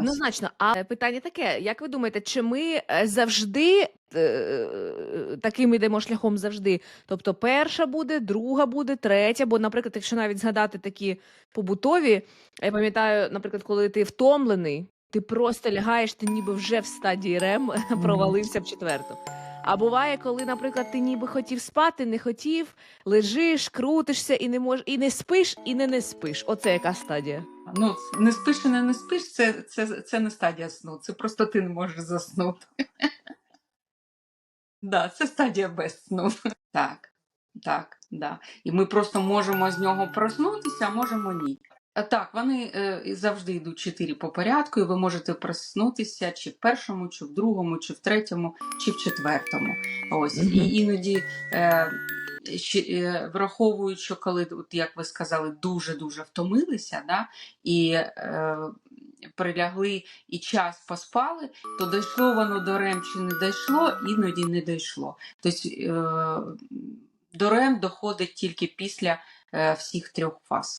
Однозначно. А питання таке: як ви думаєте, чи ми е, завжди е, таким ідемо шляхом завжди? Тобто, перша буде, друга буде, третя. Бо, наприклад, якщо навіть згадати такі побутові, я пам'ятаю, наприклад, коли ти втомлений, ти просто лягаєш, ти ніби вже в стадії РЕМ провалився в четверту. А буває, коли, наприклад, ти ніби хотів спати, не хотів, лежиш, крутишся і не можеш, і не спиш, і не не спиш. Оце яка стадія? Ну, не спиш і не, не спиш, це, це, це не стадія сну, це просто ти не можеш заснути. Да, це стадія без сну. Так, так, да. І ми просто можемо з нього проснутися, а можемо ні. А Так, вони е, завжди йдуть чотири по порядку, і ви можете проснутися чи в першому, чи в другому, чи в третьому, чи в четвертому. Ось Мгм. і іноді. Е, ще, е, враховуючи, коли, от, як ви сказали, дуже-дуже втомилися, да, і е, прилягли і час поспали, то дійшло воно до РЕМ чи не дійшло, іноді не дійшло. Тобто е, до РЕМ доходить тільки після е, всіх трьох фаз.